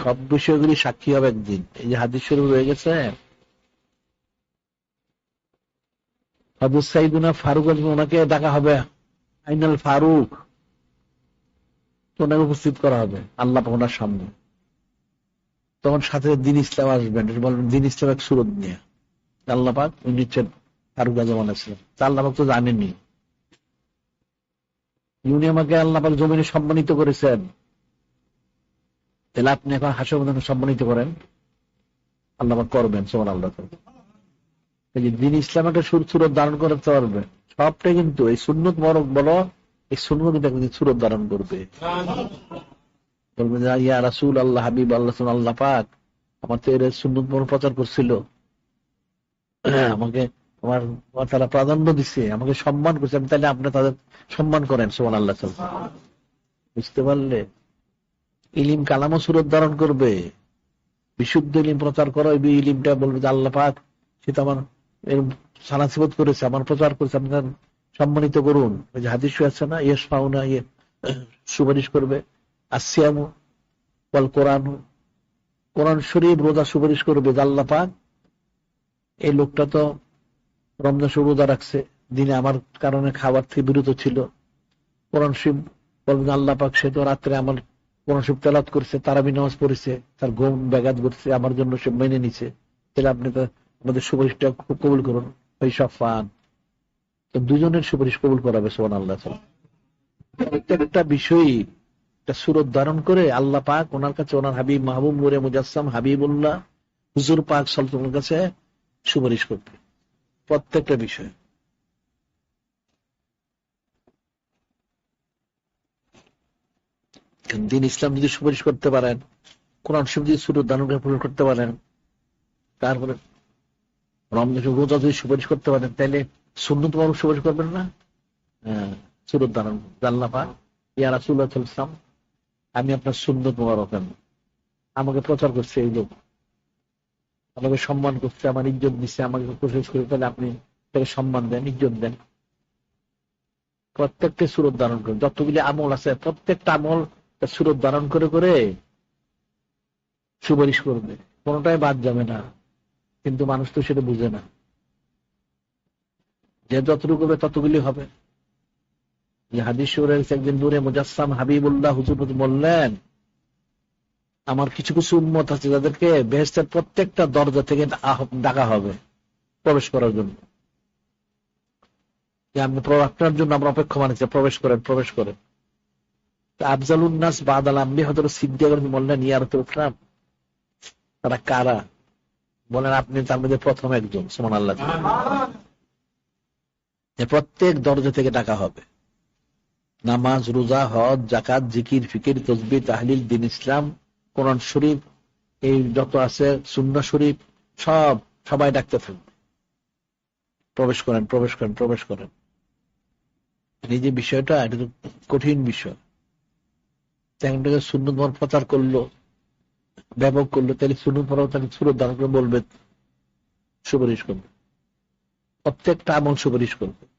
সব বিষয়গুলি সাক্ষী হবে একদিন। এই যে হাদিস শরীফ রয়ে গেছে। হজরত সাইদুনা ফারুক ওনাকে ডাকা হবে। আইনাল ফারুক। ওনাকে উপস্থিত করা হবে, আল্লাহ ওনার সামনে। তখন সাথে দিন ইসলাম আসবেন। বলবেন দিন ইসলাম এক সুরত নিয়ে। আল্লাহ পাক উনি হচ্ছেন ফারুক আজম আলাইসালাম তা আল্লাহ তো জানেননি উনি আমাকে আল্লাহ পাক জমিনে সম্মানিত করেছেন। তাহলে আপনি এখন হাসর সম্মানিত করেন। আল্লাহ করবেন সোমান আল্লাহ যে দিন ইসলাম একটা সুর সুরত ধারণ করতে পারবে। সবটাই কিন্তু এই সুন্নত মরক বলো, এই সুন্নত সুরত ধারণ করবে। বলবে ইয়া রাসুল আল্লাহ, হাবিব আল্লাহ আল্লাহ পাক, আমার তো এর সুন্নত মরক প্রচার করছিল। আমাকে আমার তারা প্রাধান্য দিচ্ছে আমাকে সম্মান করছে, আমি তাহলে আপনি তাদের সম্মান করেন সোমান আল্লাহ। বুঝতে পারলে? ইলিম কালামও সুরত ধারণ করবে। বিশুদ্ধ ইলিম প্রচার করো এই ইলিমটা বলবে যে আল্লাহ পাক, সে তো আমার সানাসিবত করেছে, আমার প্রচার করেছে আপনার সম্মানিত করুন। ওই যে হাদিস আছে না ইয়েস পাউনা ইয়ে সুপারিশ করবে। আসিয়ামু বল কোরআন কোরআন শরীফ রোজা সুপারিশ করবে আল্লাহ পাক। এই লোকটা তো রমজান শরীফ রোজা রাখছে, দিনে আমার কারণে খাবার থেকে বিরত ছিল। কোরআন শরীফ বলবেন আল্লাহ পাক, সে তো রাত্রে আমার কোরআন শিব তেলাত করছে, তারাবি নামাজ পড়েছে, তার ঘুম ব্যাঘাত করছে আমার জন্য সে মেনে নিছে। তাহলে আপনি তো আমাদের সুপারিশটা খুব কবুল করুন। ওই সব ফান তো দুজনের সুপারিশ কবুল করাবে সোহান আল্লাহ। প্রত্যেকটা বিষয়ই একটা সুরত ধারণ করে আল্লাহ পাক ওনার কাছে, ওনার হাবিব মাহবুব মুরে মুজাসসাম হাবিবুল্লাহ, হুজুর পাক সালতুনের কাছে সুপারিশ করবে। প্রত্যেকটা বিষয়। দিন ইসলাম যদি সুপারিশ করতে পারেন কোরআন শরীফ যদি সুরত ধারণ পূরণ করতে পারেন তারপরে রমজান যদি সুপারিশ করতে পারেন তাহলে সুন্নত মানুষ সুপারিশ করবেন না? হ্যাঁ, সুরত ধারণ জাল্লা পা। ইয়া রাসুল্লাহ সাল্লাম আমি আপনার সুন্নত মোবারক আমি আমাকে প্রচার করছে এই লোক। আমাকে সম্মান করছে আমার ইজ্জত দিচ্ছে আমাকে কোশিশ করে তাহলে আপনি তাকে সম্মান দেন ইজ্জত দেন। প্রত্যেকটা সুরত ধারণ করেন। যতগুলি আমল আছে প্রত্যেকটা আমল তার সুরত ধারণ করে করে সুপারিশ করবে। কোনটাই বাদ যাবে না। কিন্তু মানুষ তো সেটা বুঝে না। যে যতটুকু হবে ততগুলি হবে। যে হাদিস একদিন নূরে মুজাসসাম হাবিবুল্লাহ হুজুর বললেন, আমার কিছু কিছু উম্মত আছে যাদেরকে বেহেস্তের প্রত্যেকটা দরজা থেকে ডাকা হবে প্রবেশ করার জন্য। যে আপনার জন্য আমরা অপেক্ষমান আছি, প্রবেশ করেন প্রবেশ করেন। আফজাল উন্নাস বাদ আল আম্বি হজরত সিদ্দিক বললেন ইয়ারত উঠলাম তারা কারা? বলেন, আপনি তার মধ্যে প্রথম একজন সুমান আল্লাহ প্রত্যেক দরজা থেকে ডাকা হবে। নামাজ, রোজা, হজ জাকাত জিকির, ফিকির তসবি তাহলিল, দিন ইসলাম, কোরআন শরীফ, এই যত আছে সুন্না শরীফ, সব সবাই ডাকতে থাকবে। প্রবেশ করেন প্রবেশ করেন প্রবেশ করেন। এই যে বিষয়টা, এটা কঠিন বিষয়। তেমনটাকে শূন্য মত প্রচার করল, ব্যাপক করল, তাহলে শূন্য পরাও তাহলে সুরত ধারণ করে বলবে, সুপারিশ করবে। প্রত্যেকটা আমল সুপারিশ করবে।